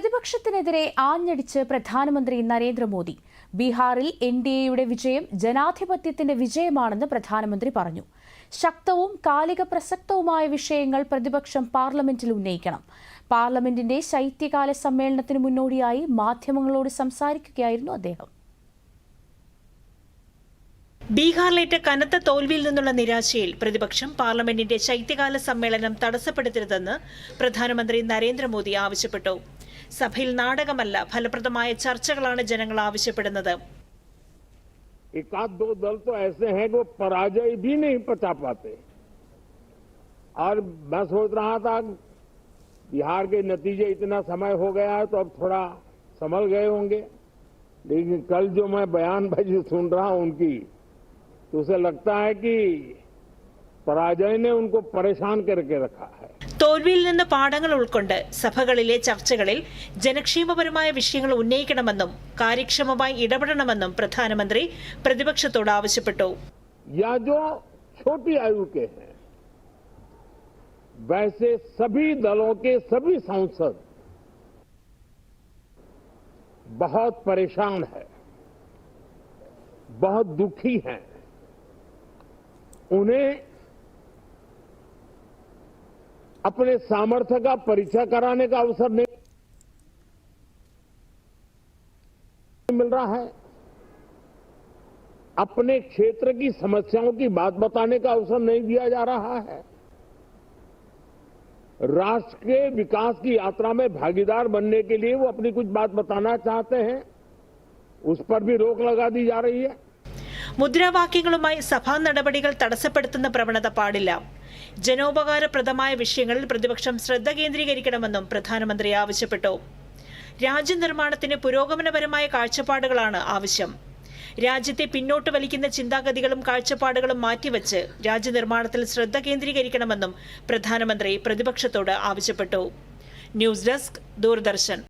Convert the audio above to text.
പ്രതിപക്ഷത്തിനെതിരെ ആഞ്ഞടിച്ച് പ്രധാനമന്ത്രി നരേന്ദ്രമോദി. ബീഹാറിൽ N D എയുടെ വിജയം ജനാധിപത്യത്തിന്റെ വിജയമാണെന്ന് പ്രധാനമന്ത്രി പറഞ്ഞു. ശക്തവും കാലിക പ്രസക്തവുമായ വിഷയങ്ങൾ പ്രതിപക്ഷം പാർലമെന്റിൽ ഉന്നയിക്കണം. പാർലമെന്റിന്റെ ശൈത്യകാല സമ്മേളനത്തിന് മുന്നോടിയായി മാധ്യമങ്ങളോട് സംസാരിക്കുകയായിരുന്നു അദ്ദേഹം. ബീഹാറിലേറ്റ കനത്ത തോൽവിയിൽ നിന്നുള്ള നിരാശയിൽ പ്രതിപക്ഷം പാർലമെന്റിന്റെ ശൈത്യകാല സമ്മേളനം തടസ്സപ്പെടുത്തരുതെന്ന് പ്രധാനമന്ത്രി നരേന്ദ്രമോദി ആവശ്യപ്പെട്ടു. സഭയിൽ നാടകമല്ല ഫലപ്രദമായ ചർച്ചകളാണ് ജനങ്ങൾ ആവശ്യപ്പെടുന്നത് एक आध दो दल तो ऐसे हैं कि वो पराजय भी नहीं पचा पाते और मैं सोच रहा था बिहार के नतीजे इतना समय हो गया है तो अब थोड़ा संभल गए होंगे लेकिन कल जो मैं बयानबाजी सुन रहा हूं उनकी तो उसे लगता है कि पराजय ने उनको परेशान करके रखा है തോൽവിയിൽ നിന്ന് പാഠങ്ങൾ ഉൾക്കൊണ്ട് സഭകളിലെ ചർച്ചകളിൽ ജനക്ഷേമപരമായ വിഷയങ്ങൾ ഉന്നയിക്കണമെന്നും കാര്യക്ഷമമായി ഇടപെടണമെന്നും പ്രധാനമന്ത്രി പ്രതിപക്ഷത്തോട് ആവശ്യപ്പെട്ടു या जो छोटी आयु के हैं वैसे सभी दलों के सभी सांसद बहुत परेशान है बहुत दुखी हैं उन्हें अपने सामर्थ्य का परिचय कराने का अवसर नहीं मिल रहा है अपने क्षेत्र की समस्याओं की बात बताने का अवसर नहीं दिया जा रहा है राष्ट्र के विकास की यात्रा में भागीदार बनने के लिए वो अपनी कुछ बात बताना चाहते हैं उस पर भी रोक लगा दी जा रही है മുദ്രാവാക്യങ്ങളുമായി സഭാ നടപടികൾ തടസ്സപ്പെടുത്തുന്ന പ്രവണത പാടില്ല ജനോപകാരപ്രദമായ വിഷയങ്ങളിൽ പ്രതിപക്ഷം ശ്രദ്ധ കേന്ദ്രീകരിക്കണമെന്നും പ്രധാനമന്ത്രി ആവശ്യപ്പെട്ടു. രാജ്യനിർമ്മാണത്തിന് പുരോഗമനപരമായ കാഴ്ചപ്പാടുകളാണ് ആവശ്യം. രാജ്യത്തെ പിന്നോട്ട് വലിക്കുന്ന ചിന്താഗതികളും കാഴ്ചപ്പാടുകളും മാറ്റിവെച്ച് രാജ്യനിർമ്മാണത്തിൽ ശ്രദ്ധ കേന്ദ്രീകരിക്കണമെന്നും പ്രധാനമന്ത്രി പ്രതിപക്ഷത്തോട് ആവശ്യപ്പെട്ടു. News desk Doordarshan.